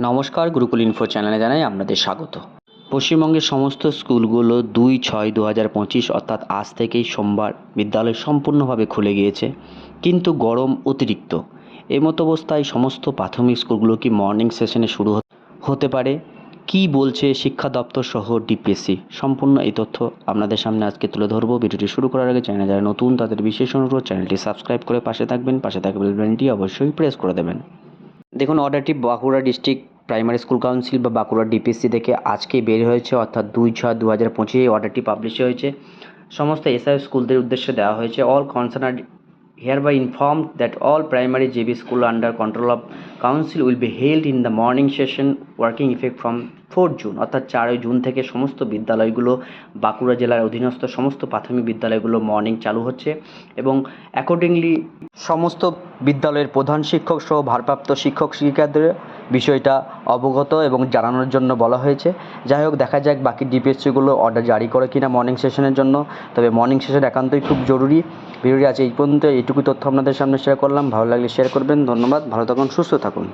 নমস্কার, গুরুকুল ইনফো চ্যানেলে জানাই আপনাদের স্বাগত। পশ্চিমবঙ্গের সমস্ত স্কুলগুলো দুই ছয় দু হাজার পঁচিশ অর্থাৎ আজ থেকেই সোমবার বিদ্যালয় সম্পূর্ণভাবে খুলে গিয়েছে, কিন্তু গরম অতিরিক্ত। এমতো অবস্থায় সমস্ত প্রাথমিক স্কুলগুলো কি মর্নিং সেশনে শুরু হতে- পারে? কি বলছে শিক্ষা দপ্তর সহ ডিপিএসসি সম্পূর্ণ এই তথ্য আপনাদের সামনে আজকে তুলে ধরবো। ভিডিওটি শুরু করার আগে চ্যানেলে যারা নতুন, তাদের বিশেষ অনুরোধ, চ্যানেলটি সাবস্ক্রাইব করে পাশে থাকবেন, পাশে থাকা বেল বাটনটি অবশ্যই প্রেস করে দেবেন। দেখুন অর্ডারটি Bankura district primary school council বা বাঁকুড়া ডিপিএসসি থেকে আজকে বের হয়েছে, অর্থাৎ দুই ছয় দু হাজার পঁচিশে অর্ডারটি পাবলিশ হয়েছে। সমস্ত এসআই স্কুলদের উদ্দেশ্যে দেওয়া হয়েছে। All concern are hereby inform that all primary JB school under control of council will be held in the morning session working effect from four June অর্থাৎ চারই জুন থেকে সমস্ত বিদ্যালয়গুলো, বাঁকুড়া জেলার অধীনস্থ সমস্ত প্রাথমিক বিদ্যালয়গুলো মর্নিং চালু হচ্ছে। এবং অ্যাকর্ডিংলি সমস্ত বিদ্যালয়ের প্রধান শিক্ষক সহ ভারপ্রাপ্ত শিক্ষক শিক্ষিকাদের বিষয়টা অবগত এবং জানানোর জন্য বলা হয়েছে। যাই হোক, দেখা যাক বাকি ডিপিএসসিগুলো অর্ডার জারি করে কিনা মর্নিং সেশনের জন্য। তবে মর্নিং সেশন একান্তই খুব জরুরি। ভিডিওটি আছে এই পর্যন্ত এইটুকু তথ্য আপনাদের সামনে শেয়ার করলাম। ভালো লাগলে শেয়ার করবেন। ধন্যবাদ। ভালো থাকুন, সুস্থ থাকুন।